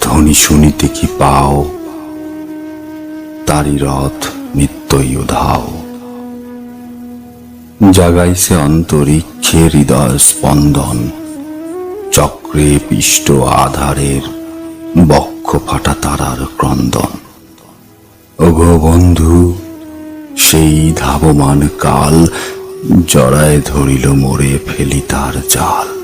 ধ্বনি শুনিতে কি পাও? তারি রথ নিত্যই উধাও। জাগাইছে অন্তরিক্ষে হৃদয় স্পন্দন। চক্রে পিষ্ট আধারের বক্ষ ফাটা তারার ক্রন্দন। ওগো বন্ধু, সেই ধাবমান কাল জড়ায় ধরিল মোরে ফেলি তার জাল।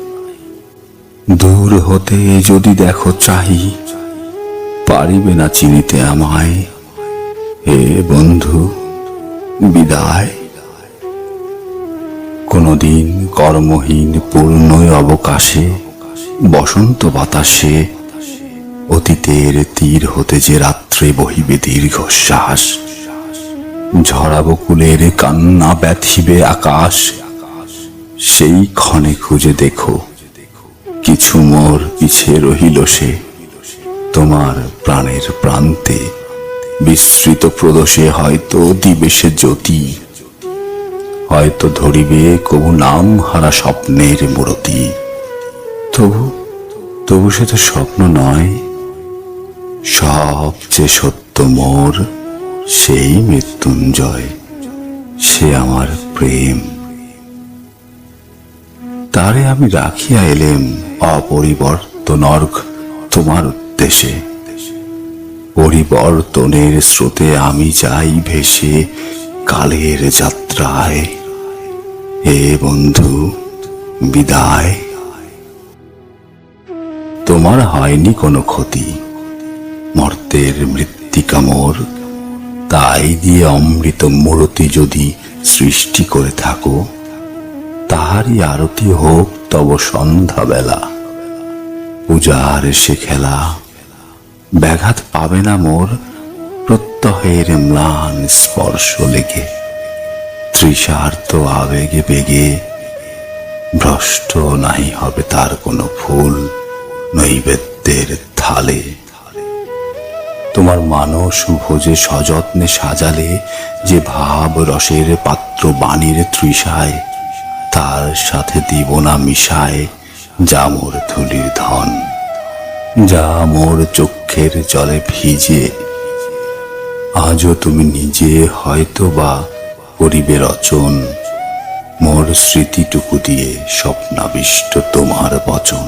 দূর হতে যদি দেখো চাহি, পারিবে না চিনিতে আমায়। হে বন্ধু, বিদায়। কোনদিন কর্মহীন পূর্ণ অবকাশে, বসন্ত বাতাসে অতীতের তীর হতে যে রাত্রে বহিবে দীর্ঘশ্বাস, ঝরা বকুলের কান্না ব্যথিবে আকাশ, সেই ক্ষণে খুঁজে দেখো। কিছু মোর পিছে রহিল সে। তোমার প্রাণের প্রান্তে বিস্তৃত প্রদোষে হয়তো দিবে সে জ্যোতি। হয়তো ধরিবে কবু নাম হারা স্বপ্নের মূরতি। তবু তবু সে তো স্বপ্ন নয়। সবচেয়ে সত্য মোর, সেই মৃত্যুঞ্জয়। সে আমার প্রেম। তারে আমি রাখিয়া এলেম, অপরিবর্তন অর্ঘ তোমার উদ্দেশ্যে। পরিবর্তনের স্রোতে আমি যাই ভেসে কালের যাত্রায়। হে বন্ধু, বিদায়। তোমার হয়নি কোনো ক্ষতি, মর্তের মৃত্তিকা মোর তাই দিয়ে অমৃত মূরতি যদি সৃষ্টি করে থাকো তাহারই আরতি হোক তব সন্ধ্যাবেলা। পূজার সে খেলা, ব্যাঘাত পাবে না মোর প্রত্যহের ম্লান স্পর্শ লেগে। তৃষার্ত আবেগে বেগে, ভ্রষ্ট নাই হবে তার কোনো ফুল নৈবেদ্যের থালে। তোমার মানস ভোজে সযত্নে সাজালে যে ভাব রসের পাত্র বাণীর তৃষায় তার সাথে দিব না মিশায় যা মোর ধুলির ধন, যা মোর চক্ষের জলে ভিজে। আজও তুমি নিজে হয়তো বা করিবে রচন, মোর স্মৃতিটুকু দিয়ে স্বপ্নাবিষ্ট তোমার বচন।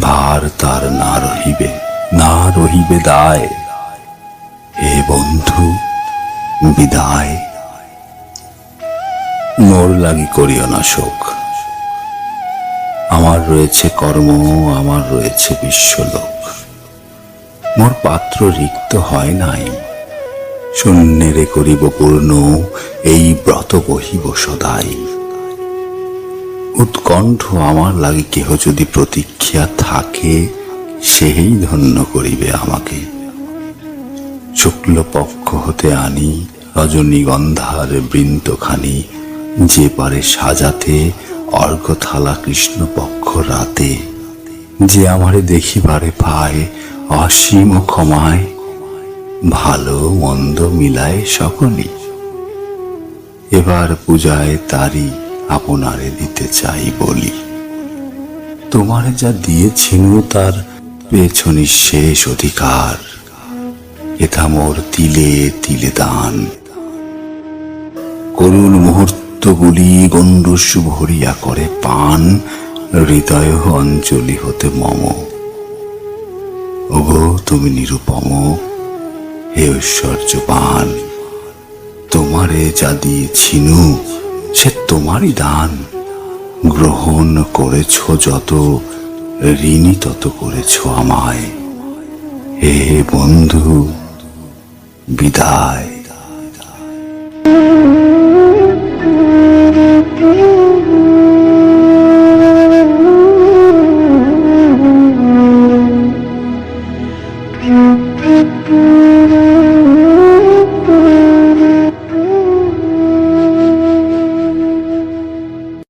ভার তার না রহিবে না রহিবে দায়, হে বন্ধু, বিদায়। মোর লাগি করিও না শোক। আমার রয়েছে কর্ম, আমার রয়েছে বিশ্বলোক। মোর পাত্র রিক্ত হয় নাই। শূন্যেরে করিব পূর্ণ, এই ব্রত বহিব সদাই। উৎকণ্ঠ আমার লাগে কেহ যদি প্রতীক্ষা থাকে, সেই ধন্য করিবে আমাকে। শুক্ল পক্ষ হতে আনি, রজনীগন্ধার বৃন্তখানি যে পারে সাজাতে অর্ঘ থালা কৃষ্ণ পক্ষ রাতে। যে আমারে দেখিবারে পায় অসীম ক্ষমায়, ভালো মন্দ মিলায় সকলই। এবার পূজায় তারি আপনারে দিতে চাই বলি। তোমারে যা দিয়েছিনু তার পেছনে শেষ অধিকার এথা মোর তিলে তিলে দান। করুণ মুহূর্তগুলি গণ্ডুস ভরিয়া করে পান, হৃদয় অঞ্জলি হতে মম। ওগো, তুমি নিরুপম, হে ঐশ্বর্য পান তোমারে যা দিয়েছিনু, সে তোমারই দান। গ্রহণ করেছ যত, ঋণী তত করেছ আমায়। হে বন্ধু, বিদায়।